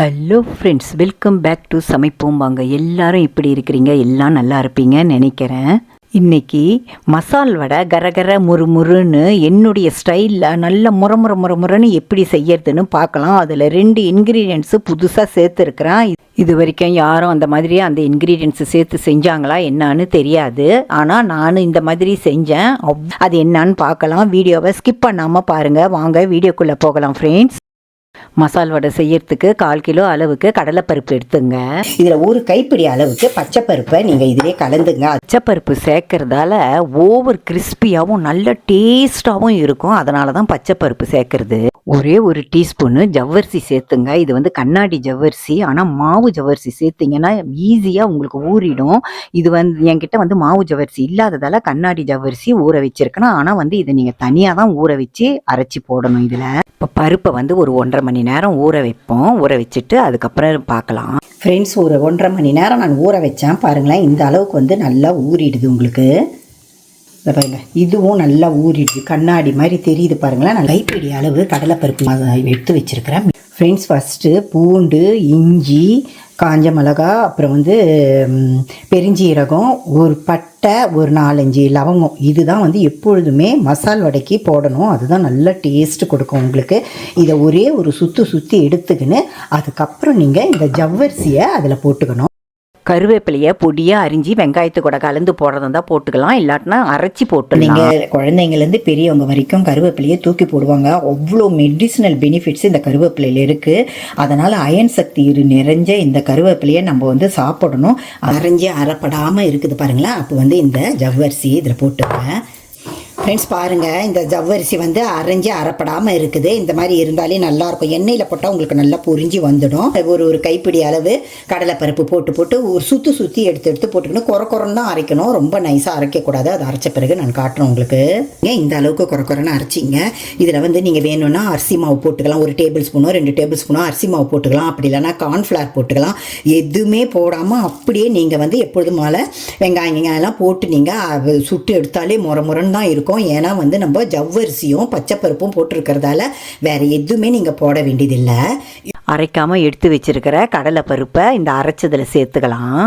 Hello friends welcome back to சமைப்போம். வாங்க எல்லாரும் இப்படி இருக்கிறீங்க. எல்லாம் நல்லா இருப்பீங்கன்னு நினைக்கிறேன். இன்னைக்கு மசால் வடை கரகர முறுமுறுன்னு என்னுடைய ஸ்டைலில் நல்ல முற முற முற முறன்னு எப்படி செய்யறதுன்னு பார்க்கலாம். அதில் ரெண்டு இன்க்ரீடியன்ட்ஸு புதுசாக சேர்த்துருக்குறேன். இது வரைக்கும் யாரும் அந்த மாதிரி அந்த இன்க்ரீடியன்ட்ஸு சேர்த்து செஞ்சாங்களா என்னான்னு தெரியாது. ஆனால் நான் இந்த மாதிரி செஞ்சேன். அது என்னன்னு பார்க்கலாம். வீடியோவை ஸ்கிப் பண்ணாமல் பாருங்கள் வாங்க வீடியோக்குள்ளே போகலாம் ஃப்ரெண்ட்ஸ் மசால் வடை செய்யறதுக்கு கால் கிலோ அளவுக்கு கடலைப்பருப்பு எடுத்துங்க. இதில் ஒரு கைப்பிடி அளவுக்கு பச்சை பருப்பை நீங்கள் இதிலே கலந்துங்க. பச்சைப்பருப்பு சேர்க்கறதால ஓவர் கிறிஸ்பியாகவும் நல்ல டேஸ்டாகவும் இருக்கும். அதனால தான் பச்சைப்பருப்பு சேர்க்கறது. ஒரே ஒரு டீஸ்பூனு ஜவ்வரிசி சேர்த்துங்க. இது வந்து கண்ணாடி ஜவ்வரிசி. ஆனால் மாவு ஜவ்வரிசி சேர்த்திங்கன்னா ஈஸியாக உங்களுக்கு ஊறிடும். இது வந்து என்கிட்ட வந்து மாவு ஜவ்வரிசி இல்லாததால கண்ணாடி ஜவ்வரிசி ஊற வச்சிருக்கணும் ஆனால் வந்து இதை நீங்கள் தனியாக தான் ஊற வச்சு அரைச்சி போடணும் இதில். இப்போ பருப்பை வந்து ஒரு ஒன்றரை மணி நேரம் ஊற வைப்போம். ஊற வச்சுட்டு அதுக்கப்புறம் பார்க்கலாம். ஃப்ரெண்ட்ஸ் ஒரு ஒன்றரை மணி நேரம் நான் ஊற வச்சேன். பாருங்களேன் இந்த அளவுக்கு வந்து நல்லா ஊறிடுது உங்களுக்கு. பாருங்க இதுவும் நல்லா ஊறிடுது. கண்ணாடி மாதிரி தெரியுது பாருங்களேன். நான் கைப்பிடி அளவு கடலைப்பருப்பு எடுத்து வச்சிருக்கிறேன். ஃப்ரெண்ட்ஸ் ஃபஸ்ட்டு பூண்டு இஞ்சி காஞ்ச மிளகா அப்புறம் வந்து பெருஞ்சீரகம் ஒரு பட் பட்டை ஒரு நாலஞ்சு லவங்கம். இதுதான் வந்து எப்பொழுதுமே மசால் வடைக்கு போடணும். அதுதான் நல்ல டேஸ்ட் கொடுக்கும் உங்களுக்கு. இதை ஒரே ஒரு சுற்று சுற்றி எடுத்துக்கின்னு அதுக்கப்புறம் நீங்கள் இந்த ஜவ்வரிசியை அதில் போட்டுக்கணும். கருவேப்பிலையை பொடியாக அரிஞ்சு வெங்காயத்து கூட கலந்து போடுறதா இருந்தால் போட்டுக்கலாம். இல்லாட்டினா அரைச்சி போட்டு நீங்கள் குழந்தைங்கலேருந்து பெரியவங்க வரைக்கும் கருவேப்பிலையை தூக்கி போடுவாங்க. அவ்வளோ மெடிசினல் பெனிஃபிட்ஸ் இந்த கருவேப்பிலையில் இருக்குது அதனால் அயன் சக்தி இரு நிறைஞ்ச இந்த கருவேப்பிலையை நம்ம வந்து சாப்பிடணும். அரைஞ்சி அரைப்படாமல் இருக்குது பாருங்களேன். அப்போ வந்து இந்த ஜவ்வரிசி இதில் போட்டுப்பேன் ஃப்ரெண்ட்ஸ் பாருங்கள் இந்த ஜவ்வரிசி வந்து அரைஞ்சி அரைப்படாமல் இருக்குது. இந்த மாதிரி இருந்தாலே நல்லாயிருக்கும் எண்ணெயில் போட்டால் உங்களுக்கு நல்லா பொரிஞ்சு வந்துடும். ஒரு ஒரு கைப்பிடி அளவு கடலைப்பருப்பு போட்டு போட்டு ஒரு சுற்றி சுற்றி எடுத்து எடுத்து போட்டுக்கணும். குறை குறன்னு தான் அரைக்கணும். ரொம்ப நைஸாக அரைக்கக்கூடாது. அது அரைச்ச பிறகு நான் காட்டுறேன் உங்களுக்கு. ஏன் இந்த அளவுக்கு குறை குறைன்னு அரைச்சிங்க. இதில் வந்து நீங்கள் வேணும்னா அரிசி மாவு போட்டுக்கலாம். ஒரு டேபிள் ஸ்பூனோ ரெண்டு டேபிள் ஸ்பூனோ அரிசி மாவு போட்டுக்கலாம். அப்படி இல்லைன்னா கார்ன்ஃப்ளவர் போட்டுக்கலாம். எதுவுமே போடாமல் அப்படியே நீங்கள் வந்து எப்பொழுதும் மேலே வெங்காயம் எல்லாம் போட்டு நீங்கள் சுட்டு எடுத்தாலே முறை முரன்னு தான் இருக்கும். ஏன்னா வந்து நம்ம ஜவ்வரிசியும் பச்சைப்பருப்பும் போட்டிருக்கிறதால வேற எதுவுமே நீங்கள் போட வேண்டியதில்லை. அரைக்காமல் எடுத்து வச்சிருக்கிற கடலை பருப்பை இந்த அரைச்சதில் சேர்த்துக்கலாம்.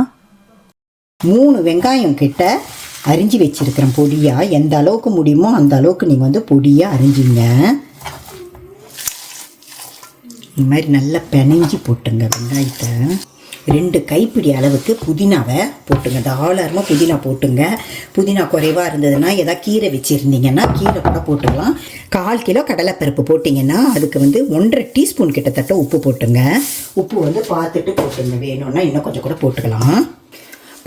மூணு வெங்காயம் கிட்ட அரிஞ்சு வச்சிருக்கிறேன் பொடியாக எந்த அளவுக்கு முடியுமோ அந்த அளவுக்கு நீங்கள் வந்து பொடியாக அரிஞ்சிங்க. இந்த மாதிரி நல்லா பிணைஞ்சி போட்டுங்க வெங்காயத்தை. ரெண்டு கைப்பிடி அளவுக்கு புதினாவை போட்டுங்க. தாராளமாக புதினா போட்டுங்க. புதினா குறைவாக இருந்ததுன்னா ஏதாவது கீரை வச்சுருந்தீங்கன்னா கீரை கூட போட்டுக்கலாம். கால் கிலோ கடலைப்பருப்பு போட்டிங்கன்னா அதுக்கு வந்து ஒன்றரை டீஸ்பூன் கிட்டத்தட்ட உப்பு போட்டுங்க. உப்பு வந்து பார்த்துட்டு போட்டுங்க. வேணும்னா இன்னும் கொஞ்சம் கூட போட்டுக்கலாம்.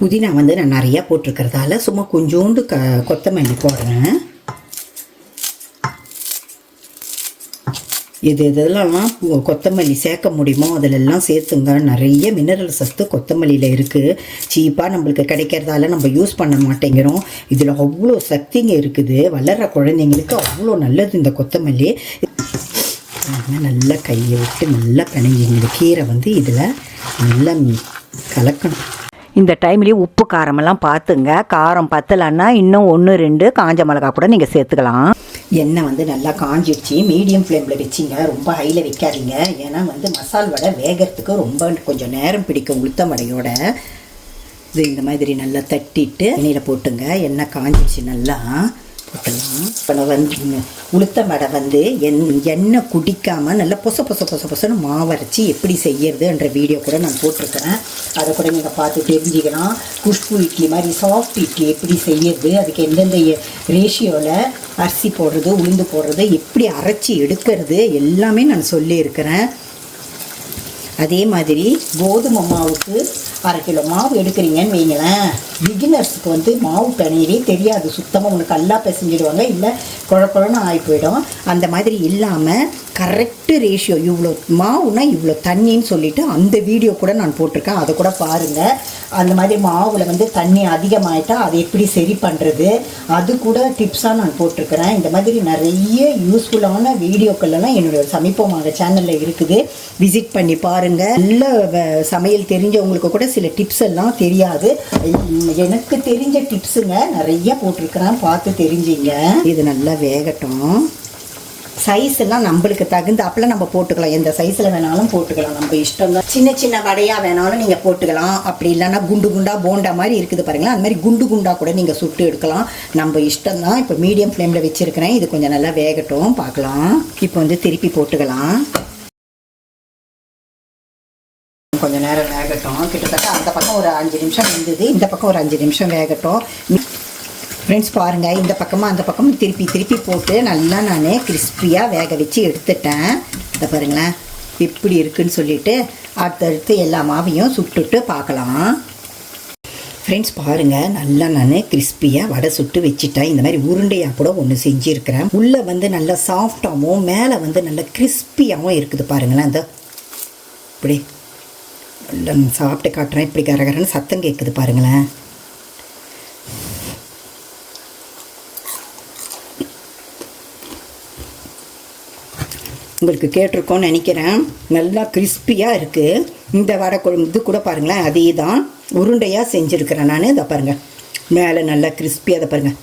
புதினா வந்து நான் நிறையா போட்டிருக்கிறதால சும்மா கொஞ்சோண்டு க கொத்தமல்லி போடுறேன். இது இதெல்லாம் கொத்தமல்லி சேர்க்க முடியுமோ அதிலெல்லாம் சேர்த்துங்க. நிறைய மினரல் சத்து கொத்தமல்லியில் இருக்குது சீப்பாக நம்மளுக்கு கிடைக்கிறதால நம்ம யூஸ் பண்ண மாட்டேங்கிறோம். இதில் அவ்வளோ சக்திங்க இருக்குது. வளர்கிற குழந்தைங்களுக்கு அவ்வளோ நல்லது இந்த கொத்தமல்லி. நல்லா கையை விட்டு நல்லா பிணைஞ்சிங்க இந்த கீரை வந்து இதில் நல்லா கலக்கணும். இந்த டைம்லேயே உப்பு காரமெல்லாம் பார்த்துங்க. காரம் பத்தலைன்னா இன்னும் ஒன்று ரெண்டு காஞ்ச மிளகா கூட நீங்கள் சேர்த்துக்கலாம். எண்ணெய் வந்து நல்லா காஞ்சிடுச்சு மீடியம் ஃப்ளேமில் வச்சிங்க. ரொம்ப ஹையில் வைக்காதீங்க. ஏன்னா வந்து மசால் வடை வேகிறதுக்கு ரொம்ப கொஞ்சம் நேரம் பிடிக்கும் உளுத்தம் வடையோட. இது இந்த மாதிரி நல்லா தட்டிட்டு எண்ணெயில் போட்டுங்க. எண்ணெய் காஞ்சிடுச்சு நல்லா போட்டுடலாம் இப்போ வந்து உளுத்தம் வடை வந்து எண் எண்ணெய் குடிக்காமல் நல்லா பொச பொச பொச பொசன்னு மாவரைச்சி எப்படி செய்யறதுன்ற வீடியோ கூட நான் போட்டிருக்கிறேன். அதை கூட நீங்கள் பார்த்து தெரிஞ்சுக்கலாம். குஷ்பு இட்லி மாதிரி சாஃப்ட் இட்லி எப்படி செய்யறது அதுக்கு எந்தெந்த ரேஷியோவில் அரிசி போடுறது உளுந்து போடுறது எப்படி அரைச்சி எடுக்கிறது எல்லாமே நான் சொல்லியிருக்கிறேன். அதே மாதிரி கோதுமை மாவுக்கு அரை கிலோ மாவு எடுக்கிறீங்கன்னு வைங்களேன். பிகினர்ஸுக்கு வந்து மாவு பிணையிலே தெரியாது. சுத்தமாக ஒன்று நல்லா பிசைஞ்சிடுவாங்க இல்லை குழ குழன்னு ஆகி போயிடும் அந்த மாதிரி இல்லாமல் கரெக்டு ரேஷியோ இவ்வளோ மாவுனா இவ்வளோ தண்ணின்னு சொல்லிவிட்டு அந்த வீடியோ கூட நான் போட்டிருக்கேன். அதை கூட பாருங்கள் அந்த மாதிரி மாவில் வந்து தண்ணி அதிகமாயிட்டா அதை எப்படி சரி பண்ணுறது அது கூட டிப்ஸாக நான் போட்டிருக்கிறேன். இந்த மாதிரி நிறைய யூஸ்ஃபுல்லான வீடியோக்கள்லாம் என்னுடைய சமீபமாக சேனலில் இருக்குது. விசிட் பண்ணி பாருங்கள் நல்ல வ- சமையல் தெரிஞ்சவங்களுக்கு கூட சில டிப்ஸ் எல்லாம் தெரியாது. எனக்கு தெரிஞ்ச டிப்ஸுங்க நிறைய போட்டிருக்கிறேன். பார்த்து தெரிஞ்சிங்க. இது நல்லா வேகட்டும். சைஸ் எல்லாம் நம்மளுக்கு தகுந்த நம்ம போட்டுக்கலாம். எந்த சைஸில் வேணாலும் போட்டுக்கலாம். நம்ம இஷ்டம் தான். சின்ன சின்ன வடையாக வேணாலும் நீங்கள் போட்டுக்கலாம். அப்படி இல்லைன்னா குண்டு குண்டா போண்டா மாதிரி இருக்குது பாருங்களா அந்த மாதிரி குண்டு குண்டா கூட நீங்கள் சுட்டு எடுக்கலாம். நம்ம இஷ்டம் தான். இப்போ மீடியம் ஃப்ளேமில் வச்சுருக்கிறேன். இது கொஞ்சம் நல்லா வேகட்டும். பார்க்கலாம். இப்போ வந்து திருப்பி போட்டுக்கலாம். கொஞ்சம் நேரம் வேகட்டும். கிட்டத்தட்ட அந்த பக்கம் ஒரு அஞ்சு நிமிஷம் இருந்தது இந்த பக்கம் ஒரு அஞ்சு நிமிஷம் வேகட்டும். ஃப்ரெண்ட்ஸ் பாருங்கள் இந்த பக்கமாக அந்த பக்கமும் திருப்பி திருப்பி போட்டு நல்லா நான் கிறிஸ்பியாக வேக வச்சு எடுத்துட்டேன். இதை பாருங்களேன் எப்படி இருக்குன்னு சொல்லிட்டு அடுத்தடுத்து எல்லா மாவையும் சுட்டுட்டு பார்க்கலாம். ஃப்ரெண்ட்ஸ் பாருங்கள் நல்லா நான் கிறிஸ்பியாக வடை சுட்டு வச்சுட்டேன். இந்த மாதிரி உருண்டையாக கூட ஒன்று செஞ்சுருக்கிறேன். உள்ளே வந்து நல்லா சாஃப்டாகவும் மேலே வந்து நல்லா கிறிஸ்பியாகவும் இருக்குது பாருங்களேன் இந்த இப்படி. நல்லா சாப்பிட்டு காட்டுறேன் இப்படி கரகரன்னு சத்தம் கேட்குது பாருங்களேன். உங்களுக்கு கேட்டிருக்கோன்னு நினைக்கிறேன். நல்லா கிறிஸ்பியாக இருக்குது இந்த வடை குழம்பு இது கூட பாருங்களேன் அதே தான் உருண்டையாக செஞ்சுருக்கிறேன் நான். இதை பாருங்கள் மேலே நல்லா கிறிஸ்பியாக அதை பாருங்கள்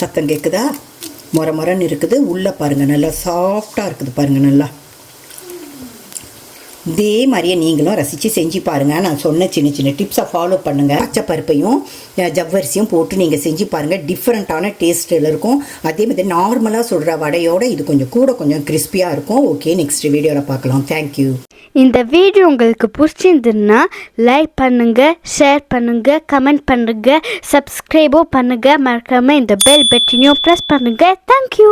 சத்தம் கேட்குதா முறை முறைன்னு இருக்குது. உள்ளே பாருங்கள் நல்லா சாஃப்டாக இருக்குது பாருங்கள் நல்லா. இதே மாதிரியே நீங்களும் ரசித்து செஞ்சு பாருங்கள் நான் சொன்ன சின்ன சின்ன டிப்ஸை ஃபாலோ பண்ணுங்கள் பச்சை பருப்பையும் ஜவ்வரிசியும் போட்டு நீங்கள் செஞ்சு பாருங்கள் டிஃப்ரெண்ட்டான டேஸ்ட்டில் இருக்கும். அதே மாதிரி நார்மலாக சொல்கிற வடையோட இது கொஞ்சம் கூட கொஞ்சம் கிறிஸ்பியாக இருக்கும். ஓகே நெக்ஸ்ட் வீடியோவில் பார்க்கலாம். தேங்க்யூ இந்த வீடியோ உங்களுக்கு பிடிச்சிருந்துன்னா லைக் பண்ணுங்கள் ஷேர் பண்ணுங்கள் கமெண்ட் பண்ணுங்கள் சப்ஸ்கிரைபும் பண்ணுங்கள் மறக்காமல் இந்த பெல் பட்டனையும் ப்ரெஸ் பண்ணுங்கள் தேங்க்யூ